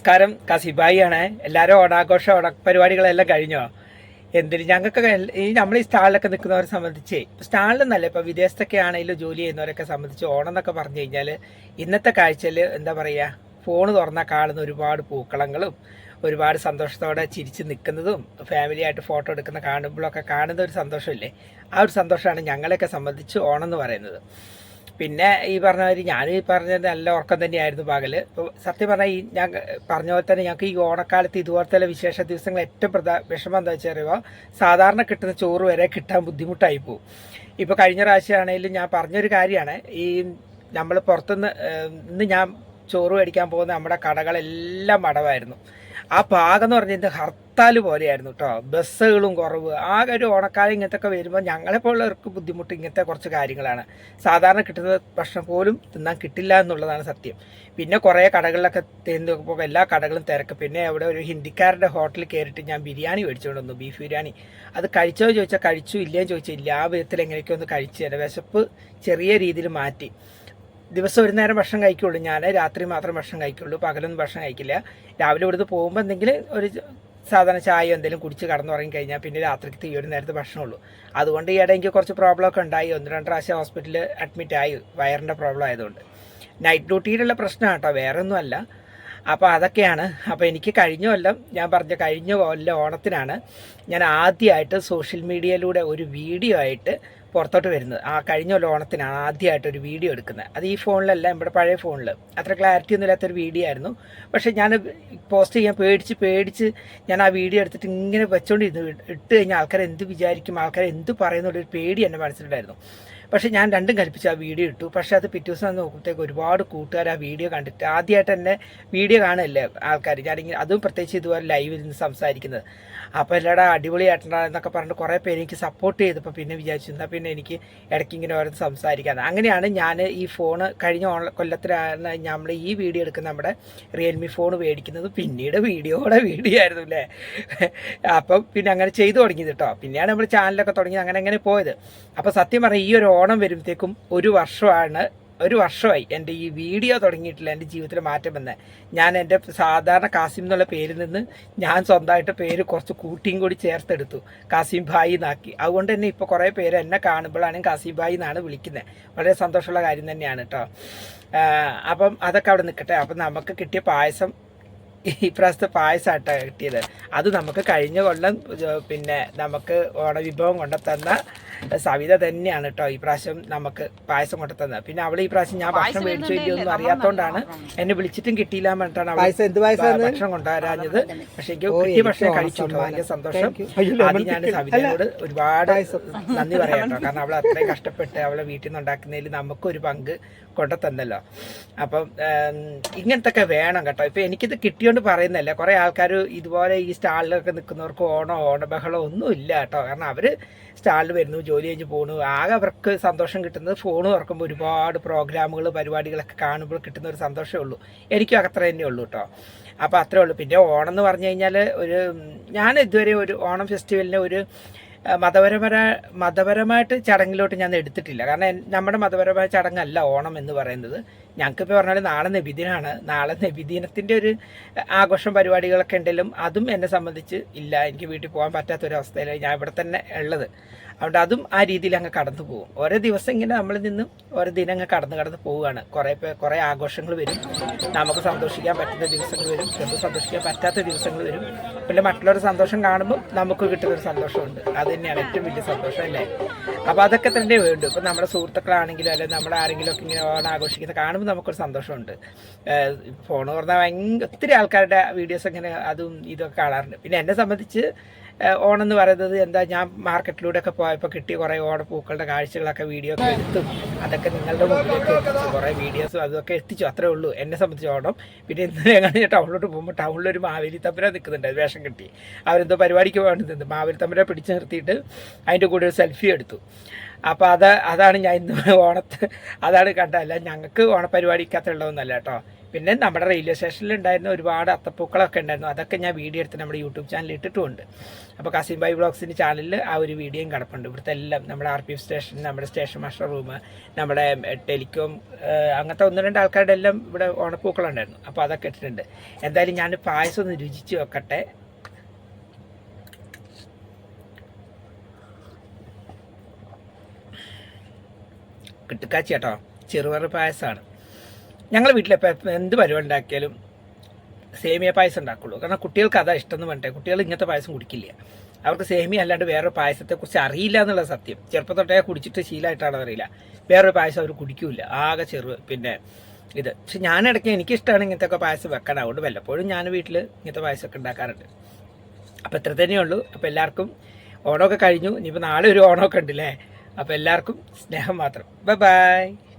നമസ്കാരം. കസിബായി ആണ് എല്ലാവരും ഓണാഘോഷ ഓണപരിപാടികളെല്ലാം കഴിഞ്ഞോ? എന്തിന് ഞങ്ങൾക്ക് ഈ നമ്മൾ ഈ സ്റ്റാളിലൊക്കെ നിൽക്കുന്നവരെ സംബന്ധിച്ച് സ്റ്റാളിൽ നല്ല ഇപ്പം വിദേശത്തൊക്കെ ആണെങ്കിലും ജോലി ചെയ്യുന്നവരൊക്കെ സംബന്ധിച്ച് ഓണം എന്നൊക്കെ പറഞ്ഞു കഴിഞ്ഞാൽ ഇന്നത്തെ കാഴ്ചയിൽ എന്താ പറയുക ഫോൺ തുറന്നാൽ കാണുന്ന ഒരുപാട് പൂക്കളങ്ങളും ഒരുപാട് സന്തോഷത്തോടെ ചിരിച്ച് നിൽക്കുന്നതും ഫാമിലിയായിട്ട് ഫോട്ടോ എടുക്കുന്ന കാണുമ്പോഴൊക്കെ കാണുന്ന ഒരു സന്തോഷമില്ലേ? ആ ഒരു സന്തോഷമാണ് ഞങ്ങളെയൊക്കെ സംബന്ധിച്ച് ഓണം എന്ന് പറയുന്നത്. പിന്നെ ഈ പറഞ്ഞ മാതിരി ഞാൻ ഈ പറഞ്ഞത് നല്ല ഉറക്കം തന്നെയായിരുന്നു പകൽ ഇപ്പോൾ സത്യം പറഞ്ഞാൽ ഈ ഞാൻ പറഞ്ഞ പോലെ തന്നെ ഞങ്ങൾക്ക് ഈ ഓണക്കാലത്ത് ഇതുപോലത്തെ വിശേഷ ദിവസങ്ങൾ ഏറ്റവും പ്രധാ വിഷമം എന്താ വെച്ചാൽ സാധാരണ കിട്ടുന്ന ചോറ് വരെ കിട്ടാൻ ബുദ്ധിമുട്ടായി പോകും ഇപ്പോൾ കഴിഞ്ഞ പ്രാവശ്യമാണെങ്കിലും ഞാൻ പറഞ്ഞൊരു കാര്യമാണ്. ഈ നമ്മൾ പുറത്തുനിന്ന് ഇന്ന് ഞാൻ ചോറ് മേടിക്കാൻ പോകുന്ന നമ്മുടെ കടകളെല്ലാം അടവായിരുന്നു ആ പാകം എന്ന് പറഞ്ഞത് ഹർത്താൽ പോലെയായിരുന്നു കേട്ടോ ബസ്സുകളും കുറവ്. ആകെ ഒരു ഓണക്കാലം ഇങ്ങനത്തെയൊക്കെ വരുമ്പോൾ ഞങ്ങളെപ്പോലുള്ളവർക്ക് ബുദ്ധിമുട്ട് ഇങ്ങനത്തെ കുറച്ച് കാര്യങ്ങളാണ്. സാധാരണ കിട്ടുന്ന ഭക്ഷണം പോലും തിന്നാൻ കിട്ടില്ല എന്നുള്ളതാണ് സത്യം. പിന്നെ കുറേ കടകളിലൊക്കെ തേന്ന് എല്ലാ കടകളും തിരക്ക്. പിന്നെ അവിടെ ഒരു ഹിന്ദിക്കാരുടെ ഹോട്ടലിൽ കയറിയിട്ട് ഞാൻ ബിരിയാണി മേടിച്ചുകൊണ്ട് വന്നു ബീഫ് ബിരിയാണി. അത് കഴിച്ചോ ചോദിച്ചാൽ കഴിച്ചു ഇല്ലയെന്ന് ചോദിച്ചാൽ ഇല്ല ആ വിധത്തിൽ എങ്ങനെയൊക്കെ ഒന്ന് കഴിച്ചു എന്റെ വിശപ്പ് ചെറിയ രീതിയിൽ മാറ്റി. ദിവസം ഒരു നേരം ഭക്ഷണം കഴിക്കുള്ളൂ. ഞാൻ രാത്രി മാത്രം ഭക്ഷണം കഴിക്കുള്ളൂ. പകലൊന്നും ഭക്ഷണം കഴിക്കില്ല. രാവിലെ ഇവിടുന്ന് പോകുമ്പോൾ എന്തെങ്കിലും ഒരു സാധാരണ ചായ എന്തെങ്കിലും കുടിച്ച് കടന്നുറങ്ങി കഴിഞ്ഞാൽ പിന്നെ രാത്രിക്ക് ഈ ഒരു നേരത്തെ ഭക്ഷണമുള്ളൂ. അതുകൊണ്ട് ഈയിടെ എനിക്ക് കുറച്ച് പ്രോബ്ലം ഒക്കെ ഉണ്ടായി. ഒന്ന് രണ്ട് പ്രാവശ്യം ഹോസ്പിറ്റലിൽ അഡ്മിറ്റ് ആയി വയറിന്റെ പ്രോബ്ലം ആയതുകൊണ്ട്. നൈറ്റ് ഡ്യൂട്ടിയിലുള്ള പ്രശ്നമാണ് കേട്ടോ വേറെ ഒന്നുമല്ല അപ്പോൾ അതൊക്കെയാണ്. അപ്പോൾ എനിക്ക് കഴിഞ്ഞ കൊല്ലം ഞാൻ പറഞ്ഞ കഴിഞ്ഞ കൊല്ലം ഓണത്തിനാണ് ഞാൻ ആദ്യമായിട്ട് സോഷ്യൽ മീഡിയയിലൂടെ ഒരു വീഡിയോ ആയിട്ട് പുറത്തോട്ട് വരുന്നത്. ആ കഴിഞ്ഞ കൊല്ലം ഓണത്തിനാണ് ആദ്യമായിട്ട് ഒരു വീഡിയോ എടുക്കുന്നത്. അത് ഈ ഫോണിലല്ല നമ്മുടെ പഴയ ഫോണിൽ അത്ര ക്ലാരിറ്റി ഒന്നും ഇല്ലാത്തൊരു വീഡിയോ ആയിരുന്നു. പക്ഷേ ഞാൻ പോസ്റ്റ് ചെയ്യാൻ പേടിച്ച് പേടിച്ച് ഞാൻ ആ വീഡിയോ എടുത്തിട്ട് ഇങ്ങനെ വെച്ചുകൊണ്ടിരുന്നു ഇട്ട് കഴിഞ്ഞാൽ ആൾക്കാർ എന്ത് വിചാരിക്കും ആൾക്കാർ എന്ത് പറയുന്നുള്ളൊരു പേടി എന്റെ മനസ്സിലുണ്ടായിരുന്നു. പക്ഷേ ഞാൻ രണ്ടും കൽപ്പിച്ച് ആ വീഡിയോ ഇട്ടു. പക്ഷേ അത് പിറ്റേ ദിവസം നോക്കുമ്പോഴത്തേക്ക് ഒരുപാട് കൂട്ടുകാർ ആ വീഡിയോ കണ്ടിട്ട് ആദ്യമായിട്ട് തന്നെ വീഡിയോ കാണുമല്ലേ ആൾക്കാർ? ഞാനിങ്ങനെ അതും പ്രത്യേകിച്ച് ഇതുപോലെ ലൈവിൽ നിന്ന് സംസാരിക്കുന്നത്. അപ്പോൾ എല്ലാടാ അടിപൊളിയായിട്ടുണ്ടാ എന്നൊക്കെ പറഞ്ഞിട്ട് കുറേ പേര് എനിക്ക് സപ്പോർട്ട് ചെയ്തപ്പോൾ പിന്നെ വിചാരിച്ചു എന്നാൽ പിന്നെ എനിക്ക് ഇടയ്ക്ക് ഇങ്ങനെ ഓരോന്ന് സംസാരിക്കാൻ അങ്ങനെയാണ് ഞാൻ ഈ ഫോൺ കഴിഞ്ഞ കൊല്ലത്തിലാണ് നമ്മൾ ഈ വീഡിയോ എടുക്കുന്ന നമ്മുടെ റിയൽമി ഫോൺ മേടിക്കുന്നത്. പിന്നീട് വീഡിയോയുടെ വീഡിയോ ആയിരുന്നു അല്ലേ അപ്പം പിന്നെ അങ്ങനെ ചെയ്തു തുടങ്ങിയത് കേട്ടോ പിന്നെയാണ് നമ്മൾ ചാനലൊക്കെ തുടങ്ങിയത്. അങ്ങനെ അങ്ങനെ പോയത്. അപ്പോൾ സത്യം പറഞ്ഞാൽ ഈ ഒരു ഓണം വരുമ്പോഴത്തേക്കും ഒരു വർഷമാണ് ഒരു വർഷമായി എന്റെ ഈ വീഡിയോ തുടങ്ങിയിട്ടില്ല എന്റെ ജീവിതത്തിൽ മാറ്റം വന്നത് ഞാൻ എന്റെ സാധാരണ കാസിം എന്നുള്ള പേരിൽ നിന്ന് ഞാൻ സ്വന്തമായിട്ട് പേര് കുറച്ച് കൂട്ടിയും കൂടി ചേർത്തെടുത്തു കാസിം ഭായി എന്നാക്കി. അതുകൊണ്ട് തന്നെ ഇപ്പോൾ കുറേ പേര് എന്നെ കാണുമ്പോഴാണ് കാസിം ഭായി എന്നാണ് വിളിക്കുന്നത്. വളരെ സന്തോഷമുള്ള കാര്യം തന്നെയാണ് കേട്ടോ. അപ്പം അതൊക്കെ അവിടെ നിൽക്കട്ടെ. അപ്പം നമുക്ക് കിട്ടിയ പായസം ഈ പ്രാവശ്യത്തെ പായസമാട്ടോ കിട്ടിയത്. അത് നമുക്ക് കഴിഞ്ഞ കൊല്ലം പിന്നെ നമുക്ക് ഓണവിഭവം കൊണ്ടു തന്ന സവിത തന്നെയാണ് കേട്ടോ ഈ പ്രാവശ്യം നമുക്ക് പായസം കൊണ്ടു തന്നത് പിന്നെ അവൾ ഈ പ്രാവശ്യം ഞാൻ ഭക്ഷണം മേടിച്ചു ഒന്നും അറിയാത്തോണ്ടാണ് എന്നെ വിളിച്ചിട്ടും കിട്ടിയില്ല എന്നിട്ടാണ് പറഞ്ഞിട്ടാണ് അവൾ പായസം എന്ത് പായസമാണ് ഭക്ഷണം കൊണ്ടുവരാഞ്ഞത്. പക്ഷെ എനിക്ക് കിട്ടിയ ഭക്ഷണം കഴിച്ചു കേട്ടോ ഭയങ്കര സന്തോഷം. ആദ്യം ഞാൻ സവിതയോട് ഒരുപാട് നന്ദി പറയാം കേട്ടോ കാരണം അവൾ അത്രയും കഷ്ടപ്പെട്ട് അവളെ വീട്ടിൽ നിന്ന് ഉണ്ടാക്കുന്നതിൽ നമുക്കൊരു പങ്ക് കൊണ്ടു തന്നല്ലോ അപ്പം ഇങ്ങനത്തൊക്കെ ഇങ്ങനത്തെ ഒക്കെ വേണം കേട്ടോ. ഇപ്പൊ എനിക്കിത് കിട്ടിയോണ്ട് പറയുന്നല്ല കുറെ ആൾക്കാർ ഇതുപോലെ ഈ സ്റ്റാളിലൊക്കെ നിൽക്കുന്നവർക്ക് ഓണോ ഓണബഹളോ ഒന്നും ഇല്ല കേട്ടോ കാരണം അവർ സ്റ്റാളിൽ വരുന്നു ജോലി കഴിഞ്ഞ് പോണു. ആകെ അവർക്ക് സന്തോഷം കിട്ടുന്നത് ഫോൺ തുറക്കുമ്പോൾ ഒരുപാട് പ്രോഗ്രാമുകൾ പരിപാടികളൊക്കെ കാണുമ്പോൾ കിട്ടുന്ന ഒരു സന്തോഷമേ ഉള്ളൂ. എനിക്കും അത്ര തന്നെ ഉള്ളൂ കേട്ടോ അപ്പോൾ അത്രേ ഉള്ളൂ. പിന്നെ ഓണം എന്ന് പറഞ്ഞു കഴിഞ്ഞാൽ ഒരു ഞാൻ ഇതുവരെ ഒരു ഓണം ഫെസ്റ്റിവലിനെ ഒരു മതപരപര മതപരമായിട്ട് ചടങ്ങിലോട്ട് ഞാൻ എടുത്തിട്ടില്ല. കാരണം നമ്മുടെ മതപരമായ ചടങ്ങല്ല ഓണം എന്ന് പറയുന്നത്. ഞങ്ങൾക്കിപ്പോൾ പറഞ്ഞാൽ നാളെ നബിദിനാണ്. നാളെ നബിദിനത്തിന്റെ ഒരു ആഘോഷം പരിപാടികളൊക്കെ ഉണ്ടെങ്കിലും അതും എന്നെ സംബന്ധിച്ച് ഇല്ല. എനിക്ക് വീട്ടിൽ പോകാൻ പറ്റാത്തൊരവസ്ഥയിലാണ് ഞാൻ ഇവിടെ തന്നെ ഉള്ളത്. അതുകൊണ്ട് അതും ആ രീതിയിൽ അങ്ങ് കടന്നു പോകും. ഓരോ ദിവസം ഇങ്ങനെ നമ്മൾ നിന്നും ഓരോ ദിനം അങ്ങ് കടന്നു കടന്ന് പോവുകയാണ്. കുറേ കുറേ ആഘോഷങ്ങൾ വരും. നമുക്ക് സന്തോഷിക്കാൻ പറ്റുന്ന ദിവസങ്ങൾ വരും. ചിലപ്പോൾ സന്തോഷിക്കാൻ പറ്റാത്ത ദിവസങ്ങൾ വരും. പിന്നെ മറ്റുള്ളവരുടെ സന്തോഷം കാണുമ്പോൾ നമുക്ക് കിട്ടുന്നൊരു സന്തോഷമുണ്ട്. അത് തന്നെയാണ് ഏറ്റവും വലിയ സന്തോഷം അല്ലേ? അപ്പോൾ അതൊക്കെ തന്നെ വേണ്ടു. ഇപ്പം നമ്മുടെ സുഹൃത്തുക്കളാണെങ്കിലും അല്ലെങ്കിൽ നമ്മുടെ ആരെങ്കിലും ഒക്കെ ഇങ്ങനെ ഓണം ആഘോഷിക്കുന്നത് കാണുമ്പോൾ നമുക്കൊരു സന്തോഷമുണ്ട്. ഫോൺ തുറന്നാൽ ഭയങ്കര ഒത്തിരി ആൾക്കാരുടെ വീഡിയോസ് ഇങ്ങനെ അതും ഇതൊക്കെ കാണാറുണ്ട്. പിന്നെ എന്നെ സംബന്ധിച്ച് ഏഹ് ഓണം എന്ന് പറയുന്നത് എന്താ ഞാൻ മാർക്കറ്റിലൂടെ ഒക്കെ പോയപ്പോൾ കിട്ടിയ കുറേ ഓണപ്പൂക്കളുടെ കാഴ്ചകളൊക്കെ വീഡിയോ ഒക്കെ എടുത്തും അതൊക്കെ നിങ്ങളുടെ മുമ്പിലേക്ക് എത്തിച്ചു. കുറേ വീഡിയോസും അതൊക്കെ എത്തിച്ചു. അത്രേ ഉള്ളൂ. എന്നെ സംബന്ധിച്ച് ഓണം. പിന്നെ ഇന്ന് ഞങ്ങൾ ടൗണിലോട്ട് പോകുമ്പോൾ ടൗണിലൊരു മാവേലി തമ്പുര നിൽക്കുന്നുണ്ട് വേഷം കിട്ടി. അവരെന്തോ പരിപാടിക്ക് വേണ്ടി മാവേലി തമ്പുര പിടിച്ചു നിർത്തിയിട്ട് അതിന്റെ കൂടെ ഒരു സെൽഫി എടുത്തു. അപ്പോൾ അത് അതാണ് ഞാൻ ഇന്ന് ഓണത്ത് അതാണ് കണ്ടതല്ല ഞങ്ങൾക്ക് ഓണപരിപാടിക്കകത്തുള്ളതൊന്നല്ല കേട്ടോ. പിന്നെ നമ്മുടെ റെയിൽവേ സ്റ്റേഷനിൽ ഉണ്ടായിരുന്ന ഒരുപാട് അത്തപ്പൂക്കളൊക്കെ ഉണ്ടായിരുന്നു. അതൊക്കെ ഞാൻ വീഡിയോ എടുത്ത് നമ്മുടെ യൂട്യൂബ് ചാനലിൽ ഇട്ടിട്ടുണ്ട് അപ്പോൾ കസിം ബൈ ബ്ലോഗ്സിന്റെ ചാനലിൽ ആ ഒരു വീഡിയോയും കിടപ്പുണ്ട്. ഇവിടുത്തെ എല്ലാം നമ്മുടെ ആർ പി എഫ് സ്റ്റേഷൻ നമ്മുടെ സ്റ്റേഷൻ മാസ്റ്റർ റൂം നമ്മുടെ ടെലികോം അങ്ങനത്തെ ഒന്ന് രണ്ട് ആൾക്കാരുടെ എല്ലാം ഇവിടെ ഓണപ്പൂക്കളുണ്ടായിരുന്നു അപ്പോൾ അതൊക്കെ ഇട്ടിട്ടുണ്ട്. എന്തായാലും ഞാൻ പായസം ഒന്ന് രുചിച്ച് വെക്കട്ടെ. കിട്ടുക്കാച്ചി കേട്ടോ. ചെറുപയർ പായസമാണ്. ഞങ്ങൾ വീട്ടിലെപ്പോൾ എന്ത് പരിപാടി ഉണ്ടാക്കിയാലും സേമിയ പായസം ഉണ്ടാക്കുള്ളൂ. കാരണം കുട്ടികൾക്ക് അതാ ഇഷ്ടം എന്ന് പറഞ്ഞിട്ട് കുട്ടികൾ ഇങ്ങനത്തെ പായസം കുടിക്കില്ല. അവർക്ക് സേമിയ അല്ലാണ്ട് വേറൊരു പായസത്തെക്കുറിച്ച് അറിയില്ല എന്നുള്ള സത്യം. ചെറുപ്പം തൊട്ടേ കുടിച്ചിട്ട് ശീലമായിട്ടാണ് അറിയില്ല. വേറൊരു പായസം അവർ കുടിക്കില്ല. ആകെ ചെറു പിന്നെ ഇത്. പക്ഷെ ഞാനിടയ്ക്ക് എനിക്കിഷ്ടമാണ് ഇങ്ങനത്തെ ഒക്കെ പായസം വെക്കാൻ. അതുകൊണ്ട് വല്ലപ്പോഴും ഞാൻ വീട്ടിൽ ഇങ്ങനത്തെ പായസമൊക്കെ ഉണ്ടാക്കാറുണ്ട്. അപ്പോൾ ഇത്ര തന്നെയുള്ളൂ അപ്പോൾ എല്ലാവർക്കും ഓണമൊക്കെ കഴിഞ്ഞു. ഇനിയിപ്പോൾ നാളെ ഒരു ഓണമൊക്കെ ഉണ്ടല്ലേ? അപ്പോൾ എല്ലാവർക്കും സ്നേഹം മാത്രം. Bye bye.